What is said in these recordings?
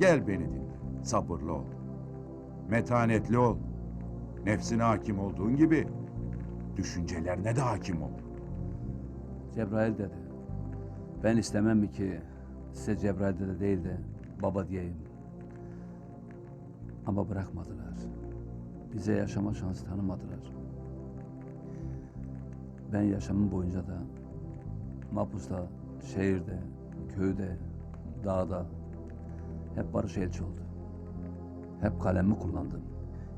Gel beni dinle. Sabırlı ol. Metanetli ol. Nefsine hakim olduğun gibi düşüncelerine de hakim ol. Cebrail dedi. Ben istemem mi ki size Cebrail dede değil de baba diyeyim. Ama bırakmadılar. Bize yaşama şansı tanımadılar. Ben yaşamım boyunca da mapusta, şehirde, köyde, dağda hep barış elçi oldu. Hep kalemimi kullandım.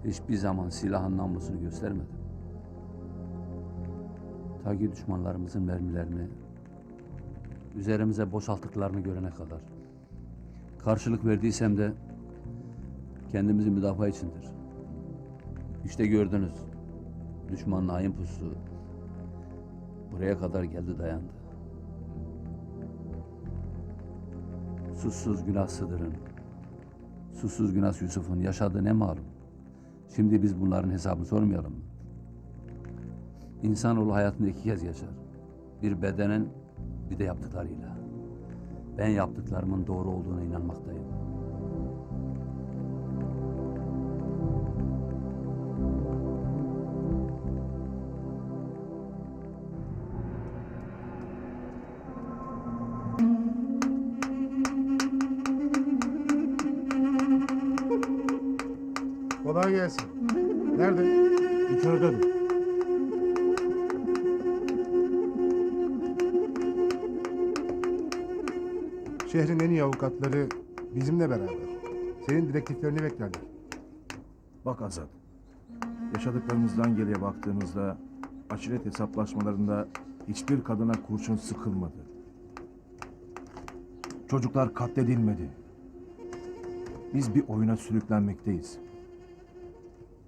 Hiçbir zaman silahın namlusunu göstermedim. Ta ki düşmanlarımızın mermilerini üzerimize boşalttıklarını görene kadar. Karşılık verdiysem de kendimizi müdafaa içindir. İşte gördünüz. Düşmanın hain pusu buraya kadar geldi dayandı. Sussuz günah Sıdır'ın, susuz günah Yusuf'un yaşadığı ne malum. Şimdi biz bunların hesabını sormayalım mı? İnsanoğlu hayatında iki kez yaşar. Bir bedenen bir de yaptıklarıyla. Ben yaptıklarımın doğru olduğuna inanmaktayım. Kolay gelsin. Nerede? İçeridedir. Şehrin en iyi avukatları bizimle beraber. Senin direktiflerini beklerler. Bak Azat, yaşadıklarımızdan geriye baktığımızda aşiret hesaplaşmalarında hiçbir kadına kurşun sıkılmadı. Çocuklar katledilmedi. Biz bir oyuna sürüklenmekteyiz.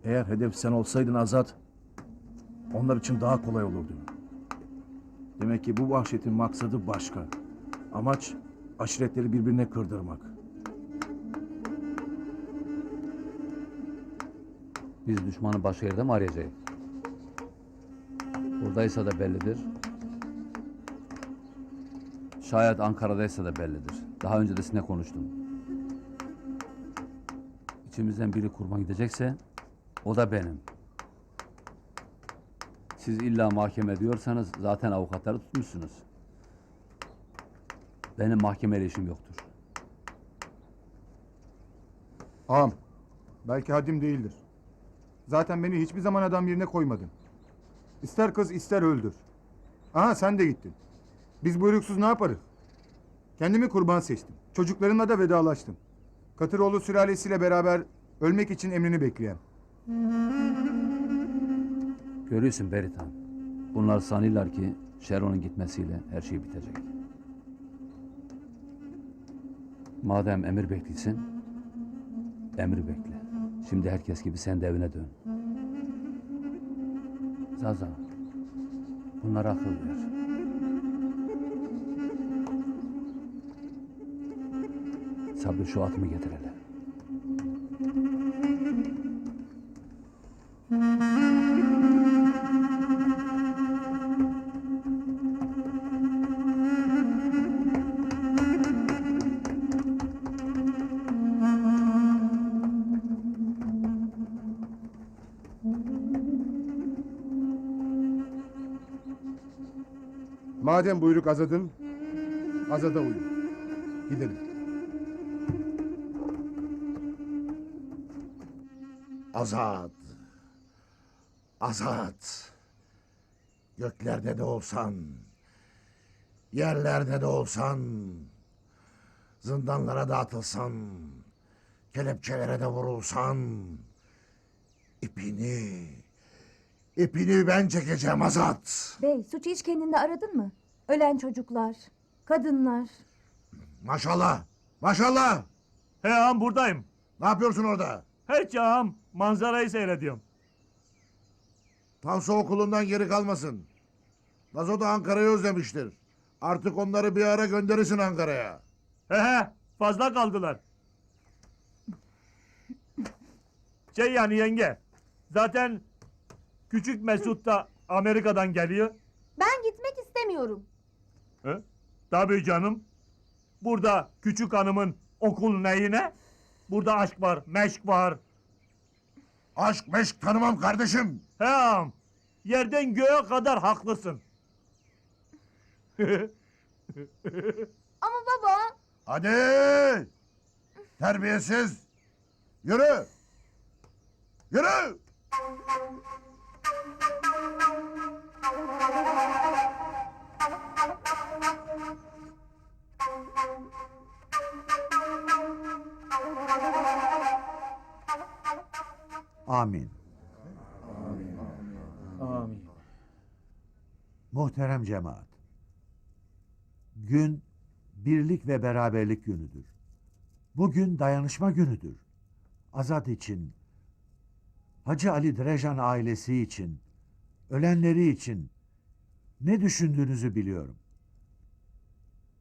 Eğer hedef sen olsaydın Azat, onlar için daha kolay olurdu. Demek ki bu vahşetin maksadı başka. Amaç aşiretleri birbirine kırdırmak. Biz düşmanı başka yerde mi arayacağız? Buradaysa da bellidir. Şayet Ankara'daysa da bellidir. Daha önce de sizinle konuştum. İçimizden biri kurban gidecekse o da benim. Siz illa mahkeme diyorsanız zaten avukatları tutmuşsunuz. Benim mahkemeyle işim yoktur. Ağam, belki haddim değildir. Zaten beni hiçbir zaman adam yerine koymadın. İster kız ister öldür. Aha sen de gittin. Biz buyruksuz ne yaparız? Kendimi kurban seçtim. Çocuklarımla da vedalaştım. Katıroğlu sülalesiyle beraber ölmek için emrini bekleyen. Görüyorsun Beritan. Bunlar sanıyorlar ki Şeron'un gitmesiyle her şey bitecek. Madem emir bekliyorsun, emri bekle. Şimdi herkes gibi sen de evine dön. Zaza, bunlara akıl ver. Sabri şu atımı getir hele. Madem buyruk azadın, azada uyun. Gidelim. Azat. Azat. Göklerde de olsan, yerlerde de olsan, zindanlara da atılsan, kelepçelere de vurulsan, ipini, ipini ben çekeceğim Azat. Bey, suçu hiç kendinde aradın mı? Ölen çocuklar, kadınlar. Maşallah, maşallah. He ağam buradayım. Ne yapıyorsun orada? Hiç ağam manzarayı seyrediyorum. Tansu okulundan geri kalmasın. Nazo da Ankara'yı özlemiştir. Artık onları bir ara gönderirsin Ankara'ya. He he fazla kaldılar. Şey yani yenge. Zaten küçük Mesut da Amerika'dan geliyor. Ben gitmek istemiyorum. He? Tabii canım. Burada küçük hanımın okul neyine? Burada aşk var, meşk var. Aşk meşk tanımam kardeşim. He ağam. Yerden göğe kadar haklısın. Ama baba. Hadi. Terbiyesiz. Yürü. Yürü. Amin. Amin. Muhterem cemaat. Gün birlik ve beraberlik günüdür. Bugün dayanışma günüdür. Azat için, Hacı Ali Drejan ailesi için, ölenleri için ne düşündüğünüzü biliyorum.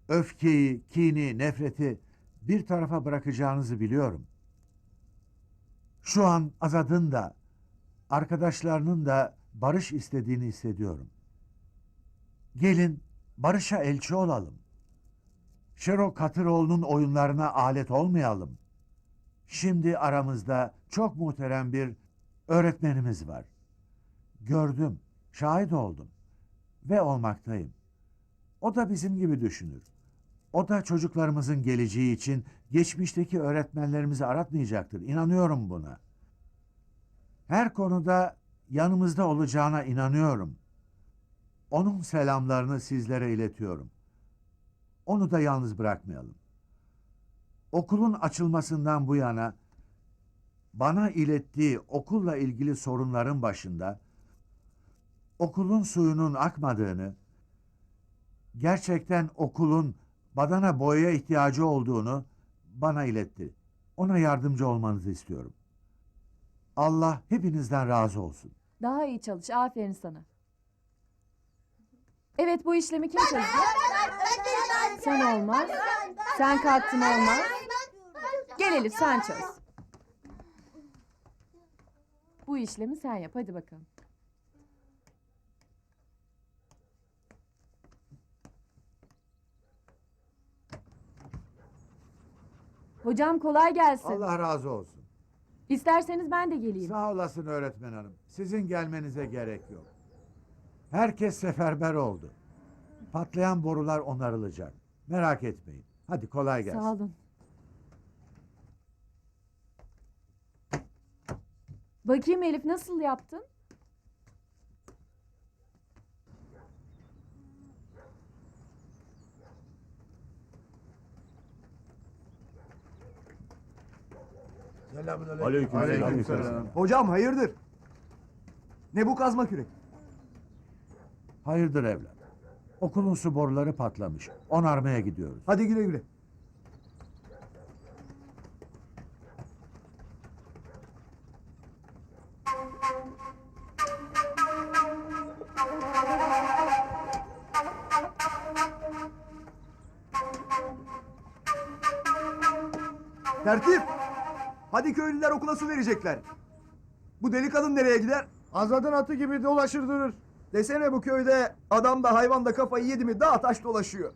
Öfkeyi, kini, nefreti bir tarafa bırakacağınızı biliyorum. Şu an Azad'ın da, arkadaşlarının da barış istediğini hissediyorum. Gelin barışa elçi olalım. Şero Katıroğlu'nun oyunlarına alet olmayalım. Şimdi aramızda çok muhterem bir öğretmenimiz var. Gördüm, şahit oldum ve olmaktayım. O da bizim gibi düşünür. O da çocuklarımızın geleceği için geçmişteki öğretmenlerimizi aratmayacaktır. İnanıyorum buna. Her konuda yanımızda olacağına inanıyorum. Onun selamlarını sizlere iletiyorum. Onu da yalnız bırakmayalım. Okulun açılmasından bu yana bana ilettiği okulla ilgili sorunların başında okulun suyunun akmadığını, gerçekten okulun badana boyaya ihtiyacı olduğunu bana iletti. Ona yardımcı olmanızı istiyorum. Allah hepinizden razı olsun. Daha iyi çalış. Aferin sana. Evet bu işlemi kim çözecek? Sen olmaz. Sen kalktın olmaz. Gel Elif sen çöz. Bu işlemi sen yap hadi bakalım. Hocam kolay gelsin. Allah razı olsun. İsterseniz ben de geleyim. Sağ olasın öğretmen hanım. Sizin gelmenize gerek yok. Herkes seferber oldu. Patlayan borular onarılacak. Merak etmeyin. Hadi kolay gelsin. Sağ olun. Bakayım Elif nasıl yaptın? Aleykümselam. Hocam hayırdır? Ne bu kazma kürek? Hayırdır evlat? Okulun su boruları patlamış. Onarmaya gidiyoruz. Hadi güle güle. Tertip! Hadi köylüler okula su verecekler. Bu deli kadın nereye gider? Azad'ın atı gibi dolaşır durur. Desene bu köyde adam da hayvan da kafayı yedi mi dağ taş dolaşıyor.